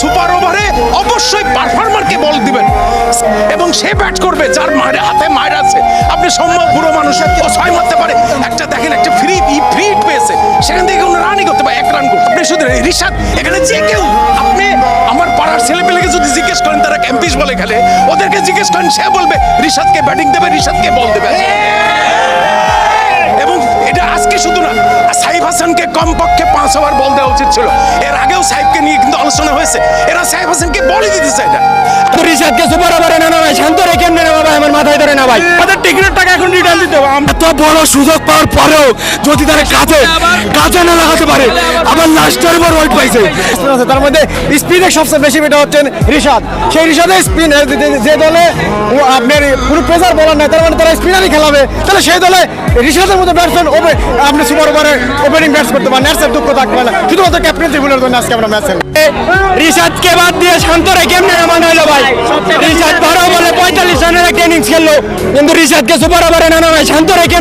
Super ওভারে অবশ্যই পারফর্মারকে বল দিবেন। এবং সে ব্যাট করবে যার মায়ের হাতে মায়ের আছে। আপনি সম্ভব বুড়ো মানুষ ও ছয় মারতে পারে। একটা দেখেন একটা ফ্রি ফ্রি পেয়েছে। সেখান থেকে কোনো রানই করতে পারে এক রান করতে। আপনি শুধু রিশাদ এখানে যে কেউ আপনি আমার পাড়ার ছেলেপেলেকে যদি জিজ্ঞেস করেন তারা ক্যাম্পিস বলে খেলে ওদেরকে জিজ্ঞেস করেন সে বলবে রিশাদকে ব্যাটিং দেবে রিশাদকে বল দেবে। এবং এটা আজকে শুধু না সাইফ হাসানকে কমপক্ষে ওভার বল দেওয়া উচিত ছিল। এর আগেও সাহেবকে নিয়ে কিন্তু আলোচনা হয়েছে। এরা সাহেব হাসানকে বলে দিতে চায় না। রিশাদকে সুপার ওভারে না ভাই শান্ত রে কেমনে না ভাই আমার মাথায় ধরে না ভাই আমাদের টিকিটের টাকা এখন রিটার্ন দিতে হবে। এত বড় সুযোগ পাওয়ার পরেও যদি তারা কাজে কাজে না লাগাতে পারে আবার লাস্টের পর ওয়েট পাইছে। তার মধ্যে স্পিনে সবচেয়ে বেশি বেটা হচ্ছেন রিশাদ। সেই রিশাদের স্পিন যে দলে আপনার কোনো প্রেসার বলার নাই তার মানে তারা স্পিনারই খেলাবে। তাহলে সেই দলে রিশাদের মতো ব্যাটসম্যান ওপে আপনি সুপার ওভারে ওপেনিং ব্যাটস করতে পারেন ন্যাটসের দুঃখ থাকবে না। শুধুমাত্র ক্যাপ্টেন্সি ভুলের জন্য আজকে আমরা ম্যাচ রিশাদকে বাদ দিয়ে শান্ত রে কেমনে নামানো হলো ভাই? রিশাদ বারো বলে কিন্তু রিশাদকে সুপার ওভারে নানা নামায় শান্ত রে কেমনে